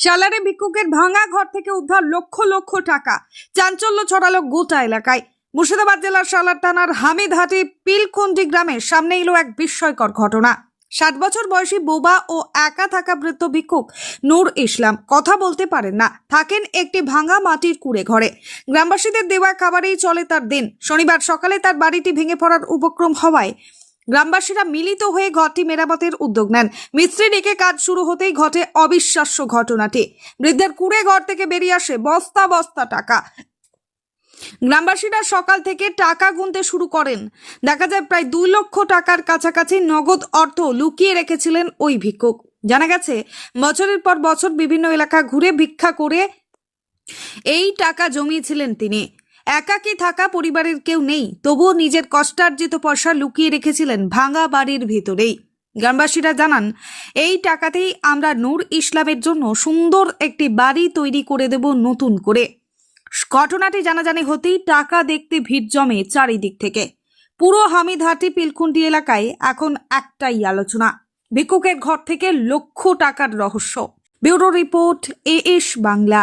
সালারে ভিক্ষুকের ভাঙা ঘর থেকে উদ্ধার লক্ষ লক্ষ টাকা। চাঞ্চল্য ছড়ালো গোটা এলাকায়। মুর্শিদাবাদ জেলার সালার থানার হামিদহাটি পিলকুন্ডি গ্রামের সামনে এলো এক বিস্ময়কর ঘটনা। ষাট বছর বয়সী বোবা ও একা থাকা বৃদ্ধ ভিক্ষুক নূর ইসলাম কথা বলতে পারেন না। থাকেন একটি ভাঙা মাটির কুড়ে ঘরে। গ্রামবাসীদের দেওয়া খাবারেই চলে তার দিন। শনিবার সকালে তার বাড়িটি ভেঙে পড়ার উপক্রম হওয়ায় গ্রামবাসীরা মিলিত হয়ে ঘরটি মেরামতের উদ্যোগ নেন। মিস্ত্রি ডেকে কাজ শুরু হতেই ঘটে অবিশ্বাস্য ঘটনাটি। বৃদ্ধের কুড়ে ঘর থেকে বেরিয়ে আসে বস্তা বস্তা টাকা। গ্রামবাসীরা সকাল থেকে টাকা গুনতে শুরু করেন। দেখা যায় প্রায় দুই লক্ষ টাকার কাছাকাছি নগদ অর্থ লুকিয়ে রেখেছিলেন ওই ভিক্ষুক। জানা গেছে, বছরের পর বছর বিভিন্ন এলাকা ঘুরে ভিক্ষা করে এই টাকা জমিয়েছিলেন তিনি। একাকী থাকা পরিবারের কেউ নেই, তবুও নিজের কষ্টার্জিত পয়সা লুকিয়ে রেখেছিলেন ভাঙা বাড়ির ভিতরেই। গ্রামবাসীরা জানান, এই টাকাতেই আমরা নূর ইসলামের জন্য সুন্দর একটি বাড়ি তৈরি করে দেব নতুন করে। ঘটনাটি জানাজানি হতেই টাকা দেখতে ভিড় জমে চারিদিক থেকে। পুরো হামিদহাটি পিলকুন্ডি এলাকায় এখন একটাই আলোচনা, ভিক্ষুকের ঘর থেকে লক্ষ টাকার রহস্য। Bureau report AS Bangla.